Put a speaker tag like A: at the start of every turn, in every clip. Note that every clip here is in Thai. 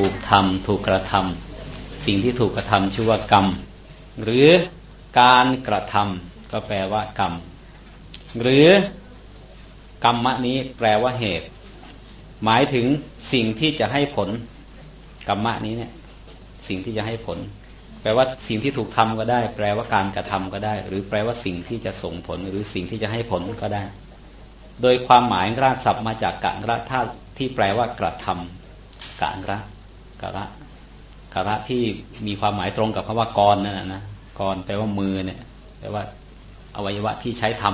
A: ถูกทำถูกกระทำสิ่งที่ถูกกระทำชื่อว่ากรรม หรือการกระทำก็แปลว่ากรรม หรือกรรมะนี้แปลว่าเหตุ หมายถึงสิ่งที่จะให้ผลกรรมะนี้เนี่ยสิ่งที่จะให้ผล แปลว่าสิ่งที่ถูกทำก็ได้ แปลว่าการกระทำก็ได้ หรือแปลว่าสิ่งที่จะส่งผล หรือสิ่งที่จะให้ผลก็ได้ โดยความหมายรากศัพท์มาจากกะระธาตุที่แปลว่ากระทำกะระ กะระกะระที่มีความหมายตรงกับคำว่ากรนั่นนะนะกรแปลว่ามือเนี่ยแปลว่าอวัยวะที่ใช้ท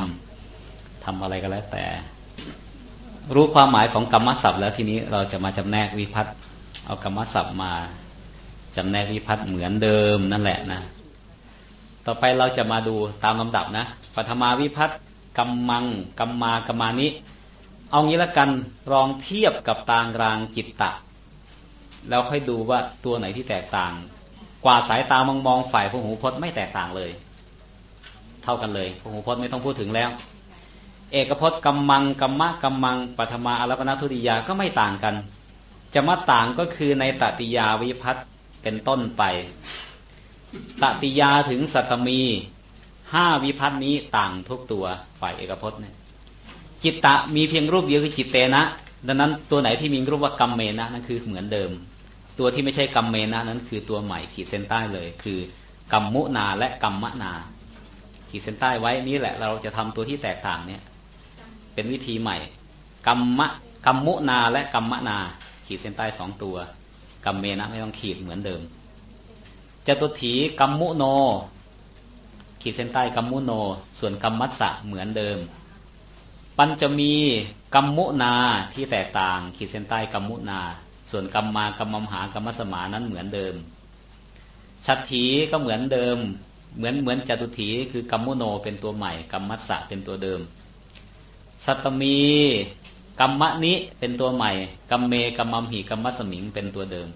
A: ำทำอะไรก็แล้ว แต่ รู้ความหมายของกรรมศัพท์ แล้วทีนี้เราจะมาจำแนกวิพัฒน์เอากรรมศัพท์มาจำแนกวิพัฒน์เหมือนเดิมนั่นแหละนะ ต่อไปเราจะมาดูตามลำดับนะปฐมาวิพัฒน์กำมังกำมากำมานิเอางี้ละกันลองเทียบกับตางรางจิตตะ แล้วค่อยดูว่าตัวไหนที่แตกต่าง กว่าสายตามองมองฝ่ายพหูพจน์ไม่แตกต่างเลย เท่ากันเลยพหูพจน์ไม่ต้องพูดถึงแล้ว เอกพจน์กำมังกำมมะกำมังปฐมาอรัปนทุติยาก็ไม่ต่างกัน จะมาต่างก็คือในตติยาวิพัฒน์เป็นต้นไป ตติยาถึงสัตมีห้าวิพัฒน์นี้ต่างทุกตัวฝ่ายเอกพจน์เนี่ยจิตตะมีเพียงรูปเดียวคือจิตเตนะ ดังนั้นตัวไหนที่มีรูปว่ากรรมเมนะนั่นคือเหมือนเดิม ตัวที่ไม่ใช่กรรมเมนะนั้นคือตัวใหม่ขีดเส้นใต้เลย คือกรรมมุนาและกรรมนา ขีดเส้นใต้ไว้นี่แหละ เราจะทำตัวที่แตกต่างเนี่ยเป็นวิธีใหม่กรรมะกรรมุนาและกรรมนา ขีดเส้นใต้สองตัวกรรมเมนะไม่ต้องขีดเหมือนเดิมจตุถีกรรมุโน ขีดเส้นใต้กรรมุโน ส่วนกรรมัสสะเหมือนเดิม ปัญจะมี กรรมุนาที่แตกต่างขีดเส้นใต้กรรมุนา ส่วนกรรมมากรรมมหากรรมสมานั้นเหมือนเดิมชัตถีก็เหมือนเดิม เหมือนเหมือนจตุถีคือกรรมุโนเป็นตัวใหม่กรรมัสสะเป็นตัวเดิม สัตตมีกรรมะนิเป็นตัวใหม่กัมเมกัมมัมหิกัมมัสมิงเป็นตัวเดิม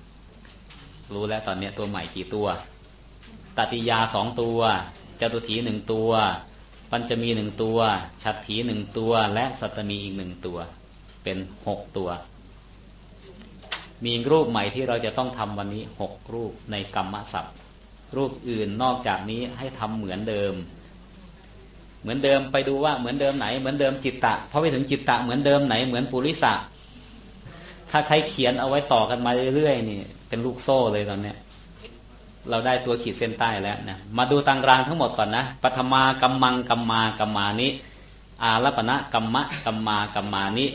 A: รู้แล้วตอนนี้ตัวใหม่กี่ตัวตติยาสองตัวจตุถีหนึ่งตัว ปัญจมีหนึ่งตัว ชัตถีหนึ่งตัว และสัตตมีอีกหนึ่งตัว เป็นหกตัว มีรูปใหม่ที่เราจะต้องทำวันนี้หกรูปในกรรมศัพท์ รูปอื่นนอกจากนี้ให้ทำเหมือนเดิม เหมือนเดิมไปดูว่าเหมือนเดิมไหน เหมือนเดิมจิตตะพอไปถึงจิตตะเหมือนเดิมไหนเหมือนปุริสะถ้าใครเขียนเอาไว้ต่อกันมาเรื่อยๆนี่เป็นลูกโซ่เลยตอนเนี้ย เราได้ตัวขีดเส้นใต้แล้วนะมาดูตังรางทั้งหมดก่อนนะปฐมากัมมังกัมมากัมมานิอาลปณะกัมมะกัมมากัมมานิ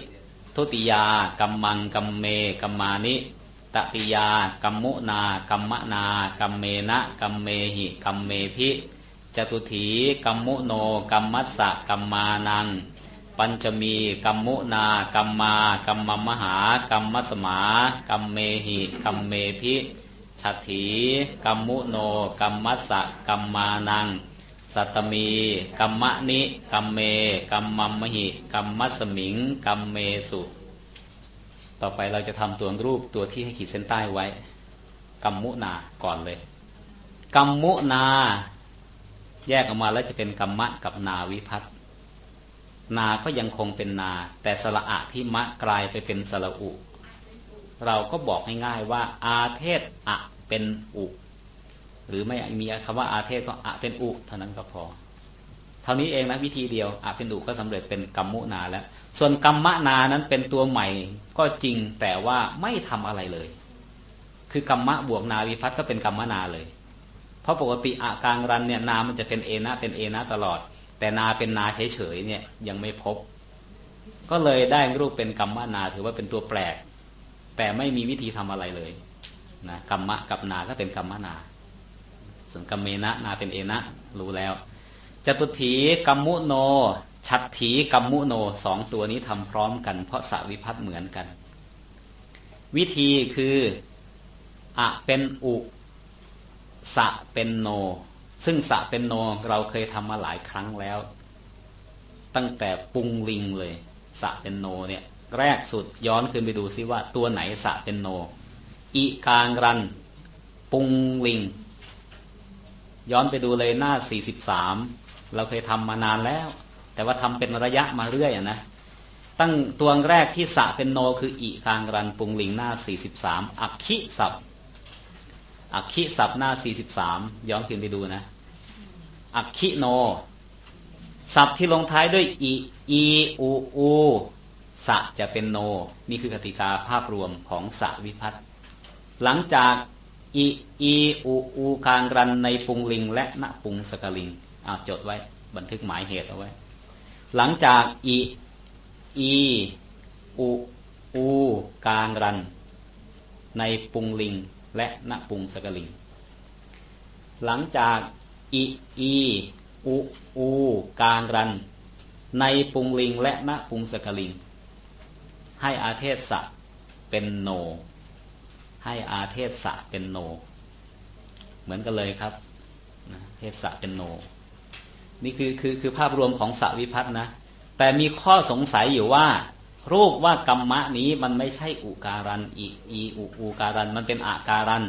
A: ทุติยากัมมังกัมเมกัมมานิตติยากัมมุนากัมมะนากัมเมนะกัมเมหิกัมเมพิจตุถีกัมมุโนกัมมัสสะกัมมานัง ปัญจมีกัมมุนากัมมากัมมมหากัมมัสมากัมเมหิกัมเมพิ ชัตถีกัมมุโนกัมมัสสะกัมมานัง สัตตมีกัมมะนิกัมเมกัมมัมมหิกัมมัสมิงกัมเมสุ ต่อไปเราจะทำตัวรูปตัวที่ให้ขีดเส้นใต้ไว้ กัมมุนาก่อนเลย กัมมุนา แยกออกมาแล้วจะเป็นกัมมะกับนาวิพัตนาก็ยังคงเป็นนา แต่สระอะที่มะกลายไปเป็นสระอุ เราก็บอกง่ายๆว่าอาเทศอะเป็นอุ หรือไม่มีคำว่าอาเทศก็อะเป็นอุเท่านั้นก็พอ เท่านี้เองนะวิธีเดียวอะเป็นอุก็สำเร็จเป็นกัมมุนาแล้ว ส่วนกัมมะนานั้นเป็นตัวใหม่ก็จริงแต่ว่าไม่ทำอะไรเลย คือกัมมะบวกนาวิพัฒน์ก็เป็นกัมมนาเลย เพราะปกติอากลางรันเนี่ยนามันจะเป็นเอนะเป็นเอนะตลอด แต่นาเป็นนาเฉยๆเนี่ยยังไม่พบ ก็เลยได้รูปเป็นกัมมนาถือว่าเป็นตัวแปลก แต่ไม่มีวิธีทำอะไรเลยนะกัมมะกับนาก็เป็นกัมมนา ส่วนกัมเมนะนาเป็นเอนะรู้แล้วจตุถีกัมมุโน ชัตถีกัมมุโนสองตัวนี้ทำพร้อมกัน เพราะสวิพัฒน์เหมือนกัน วิธีคืออะเป็นอุสะเป็นโน ซึ่งสะเป็นโนเราเคยทำมาหลายครั้งแล้ว ตั้งแต่ปุงลิงเลย สะเป็นโนเนี่ย แรกสุดย้อนคืนไปดูซิว่าตัวไหนสะเป็นโนอีกางรัน ปุงลิง ย้อนไปดูเลยหน้า 43 เราเคยทำมานานแล้ว แต่ว่าทำเป็นระยะมาเรื่อยอนะตั้งตัวแรกที่สะเป็นโนคืออีกางรันปุงลิงหน้า 43 อักขิศัพท์อักขิศัพท์หน้า 43 ย้อนขึ้นไปดูนะ อักขิโนศัพท์ที่ลงท้ายด้วยอีอีอูอู สะจะเป็นโน นี่คือกติกาภาพรวมของสะวิพัตน์หลังจากอีอีอูอูการรันในปุงลิง และณปุงสกลิงอาจดไว้บันทึกหมายเหตุเอาไว้ หลังจากอีอีอูอูการรัน ในปุงลิง และณปุงสกลิง หลังจากอีอีอูอูการรัน ในปุงลิง และณปุงสกลิง ให้อาเทศะเป็นโน ให้อาเทศะเป็นโน เหมือนกันเลยครับเทศะเป็นโน นี่คือคือคือภาพรวมของสวิพัฒน์นะแต่มีข้อสงสัยอยู่ว่า รูปว่ากรรมะนี้มันไม่ใช่อุการันอีอีอุอูการันมันเป็นอาการัน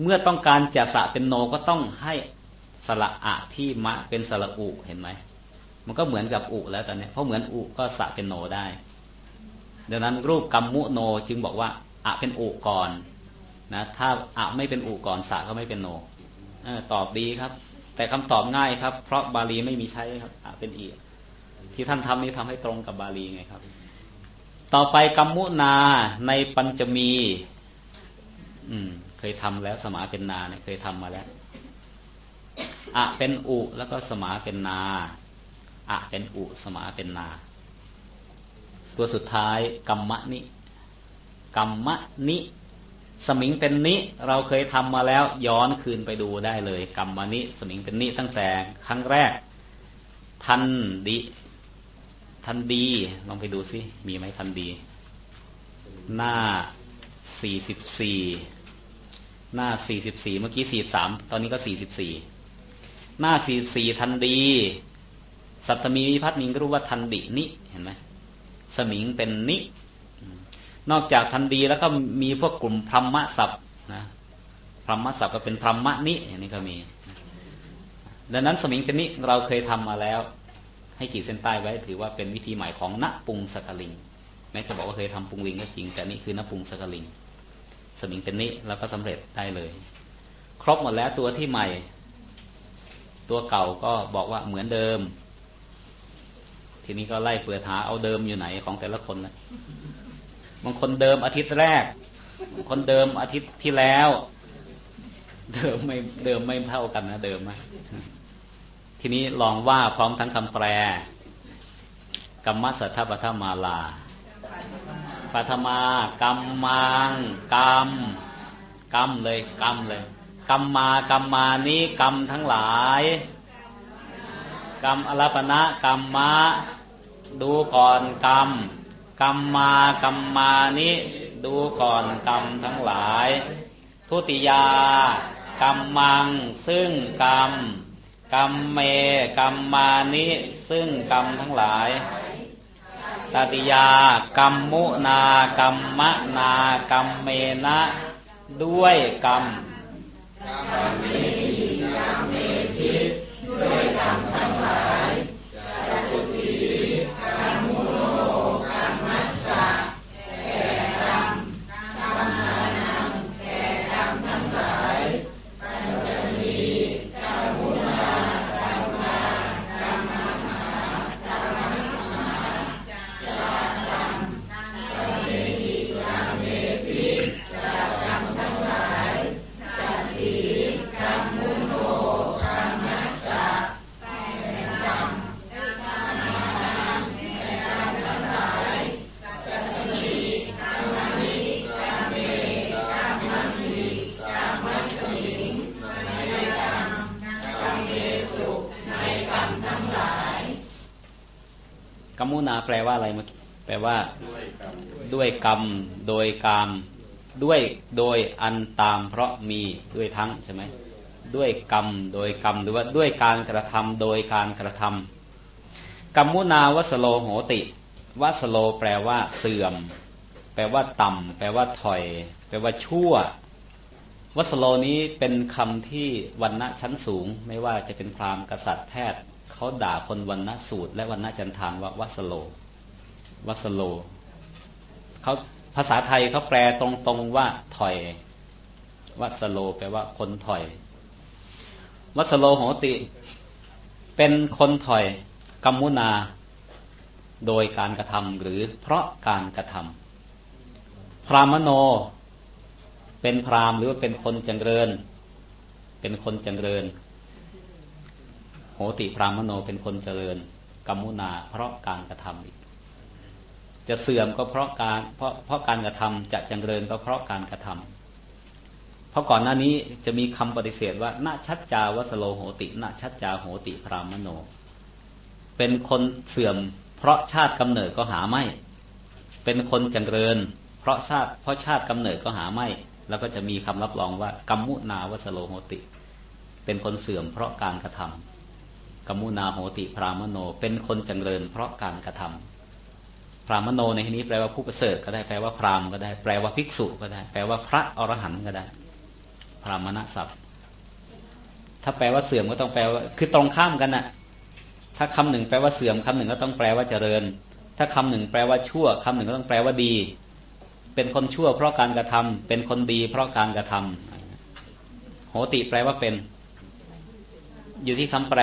A: เมื่อต้องการจะสะเป็นโนก็ต้องให้สระอะที่มะเป็นสระอุเห็นไหมมันก็เหมือนกับอุแล้วตอนนี้เพราะเหมือนอุก็สะเป็นโนได้ ดังนั้นรูปกรรมุโนจึงบอกว่าอะเป็นอุก่อนนะถ้าอะไม่เป็นอุก่อนสะก็ไม่เป็นโนอตอบดีครับ แต่คำตอบง่ายครับ เพราะบาลีไม่มีใช้ครับอะเป็นอีที่ท่านทำนี้ทำให้ตรงกับบาลีไงครับ ต่อไปกรรมุนาในปัญจมี อืม เคยทำแล้วสมาเป็นนาเนี่ยเคยทำมาแล้วอะเป็นอุแล้วก็สมาเป็นนาอะเป็นอุสมาเป็นนา ตัวสุดท้ายกรรมะนิกรรมะนิ สมิงเป็นนิเราเคยทำมาแล้วย้อนคืนไปดูได้เลยกรรมะนิสมิงเป็นนิตั้งแต่ครั้งแรก ทันดีทันดีลองไปดูสิมีไหมทันดี หน้า 44 หน้า 44 เมื่อกี้ 43 ตอนนี้ก็ 44 หน้า 44 ทันดี สัตตมีวิพัฒน์มิงก็รู้ว่าทันดินิเห็นไหม สมิงเป็นนิ นอกจากทันดีแล้วก็มีพวกกลุ่มพรหมศัพท์นะพรหมศัพท์ก็เป็นพรหมนิอย่างนี้ก็มี ดังนั้นสมิงเป็นนิเราเคยทำมาแล้ว ให้ขีดเส้นใต้ไว้ถือว่าเป็นวิธีใหม่ของณปุงสกลิงแม้จะบอกว่าเคยทำปุงลิงก็จริง แต่นี่คือณปุงสกลิง สมิงเป็นนิแล้วก็สำเร็จได้เลย ครบหมดแล้วตัวที่ใหม่ ตัวเก่าก็บอกว่าเหมือนเดิม ทีนี้ก็ไล่เปิดหาเอาเดิมอยู่ไหนของแต่ละคนนะบางคนเดิมอาทิตย์แรกบางคนเดิมอาทิตย์ที่แล้ว เดิมไม่เดิมไม่เท่ากันนะเดิมไหมทีนี้ลองว่าพร้อมทั้งคำแปลกรรมสัทธปทมาลาปัทมากรรมังกรรมกรรมเลยกรรมเลยกรรมมากรรมมานี้กรรมทั้งหลายกรรมอลปณะกรรมะ ดูก่อนกรรมกรรมมากรรมมานิดูก่อนกรรมทั้งหลาย ทุติยากรรมมัง ซึ่งกรรมกรรมเมกรรมมานิซึ่งกรรมทั้งหลายตติยากรรมมุนากรรมะนากรรมเมนะ ด้วยกรรม มมุนาแปลว่าอะไรเมื่อกี้แปลว่า ด้วยกรรมโดยกรรมด้วยโดยอันตามเพราะมีด้วยทั้งใช่ไหมด้วยกรรมโดยกรรมหรือว่าด้วยการกระทำโดยการกระทำกัมมุนาวัสโลโหติวัสโลแปลว่าเสื่อม แปลว่าต่ำแปลว่าถอย แปลว่าชั่ววัสโลนี้เป็นคำที่วันณะชั้นสูง ไม่ว่าจะเป็นพราหมณ์กษัตริย์แพทย์ เขาด่าคนวันณสูตร และวันณจันทานว่าวัสโล วัสโลเขาภาษาไทยเขาแปลตรงๆว่าถอย วัสโลแปลว่าคนถอย วัสโลโหติ เป็นคนถอยกัมมุนา โดยการกระทำหรือเพราะการกระทำพรามโน เป็นพรามหรือว่าเป็นคนจังเริญ เป็นคนจังเริญ โหติพรามโนเป็นคนเจริญกัมมุนา เพราะการกระทำอีกจะเสื่อมก็เพราะการเพราะเพราะการกระทำจะเจริญก็เพราะการกระทำเพราะก่อนหน้านี้จะมีคำปฏิเสธว่านาชัดจาวัสโลโหตินาชัดจาโหติพรามโน เป็นคนเสื่อม เพราะชาติกำเนิดก็หาไม่ เป็นคนเจริญ เพราะชาติเพราะชาติกำเนิดก็หาไม่ แล้วก็จะมีคำรับรองว่ากัมมุนาวัสโลโหติ เป็นคนเสื่อมเพราะการกระทำ กมุนาโหติพรามโน เป็นคนจังเริญเพราะการกระทำพรามโนในที่นี้แปลว่าผู้ประเสริฐก็ได้แปลว่าพรามก็ได้ แปลว่าภิกษุก็ได้ แปลว่าพระอรหันต์ก็ได้ พรามณศัพท์ ถ้าแปลว่าเสื่อมก็ต้องแปลว่า คือตรงข้ามกันน่ะ ถ้าคำหนึ่งแปลว่าเสื่อมคำหนึ่งก็ต้องแปลว่าเจริญ ถ้าคำหนึ่งแปลว่าชั่วคำหนึ่งก็ต้องแปลว่าดี เป็นคนชั่วเพราะการกระทำเป็นคนดี เพราะการกระทำโหติแปลว่าเป็น อยู่ที่คำแปล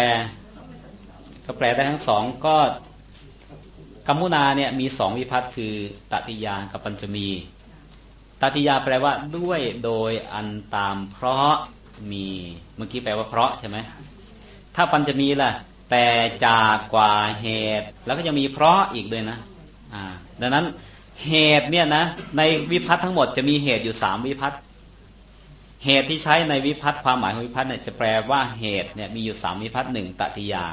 A: ก็แปลได้ทั้งสองก็กัมมุนาเนี่ยมีสองวิพัตคือตติยากับปัญจมีตติยาแปลว่าด้วยโดยอันตามเพราะมีเมื่อกี้แปลว่าเพราะใช่ไหมถ้าปัญจมีล่ะ แต่จากกว่าเหตุ แล้วก็จะมีเพราะอีกด้วยนะอ่าดังนั้นเหตุเนี่ยนะในวิพัตทั้งหมดจะมีเหตุอยู่สามวิพัตเหตุที่ใช้ในวิพัตความหมายของวิพัตเนี่ยจะแปลว่าเหตุเนี่ยมีอยู่สามวิพัตหนึ่งตติยา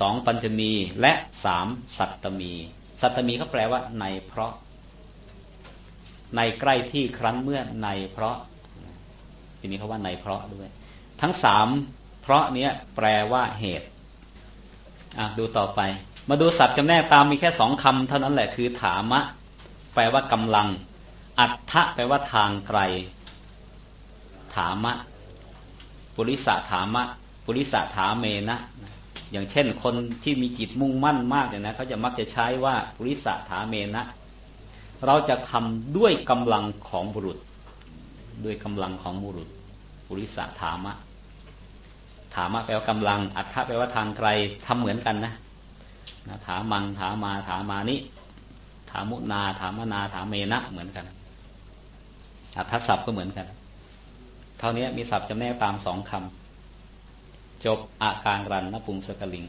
A: สองปัญจมีและสามสัตตมี สัตตมีเขาแปลว่าในเพราะ ในใกล้ที่ครั้นเมื่อในเพราะทีนี้เขาว่าในเพราะด้วย ทั้งสามเพราะเนี้ยแปลว่าเหตุอะดูต่อไป มาดูสัตว์จำแนกตามมีแค่สองคำเท่านั้นแหละคือถามะ แปลว่ากำลัง อัฏฐะแปลว่าทางไกล ถามะ ปุริสะถามะ ปุริสะถาเมนะ อย่างเช่นคนที่มีจิตมุ่งมั่นมากเนี่ยนะเขาจะมักจะใช้ว่าปุริสะถาเมนะ เราจะทำด้วยกำลังของบุรุษ ด้วยกำลังของบุรุษปุริสะถามะ ถามะแปลว่ากำลัง อัฏฐะแปลว่าทางไกลทำเหมือนกันนะนะถามังถามาถามานิถามุนา ถามนาถามเมนะเหมือนกันอัฏฐศัพท์ก็เหมือนกัน เท่านี้มีศัพท์จำแนกตามสองคำ จบอาการรันนปุงสกลิง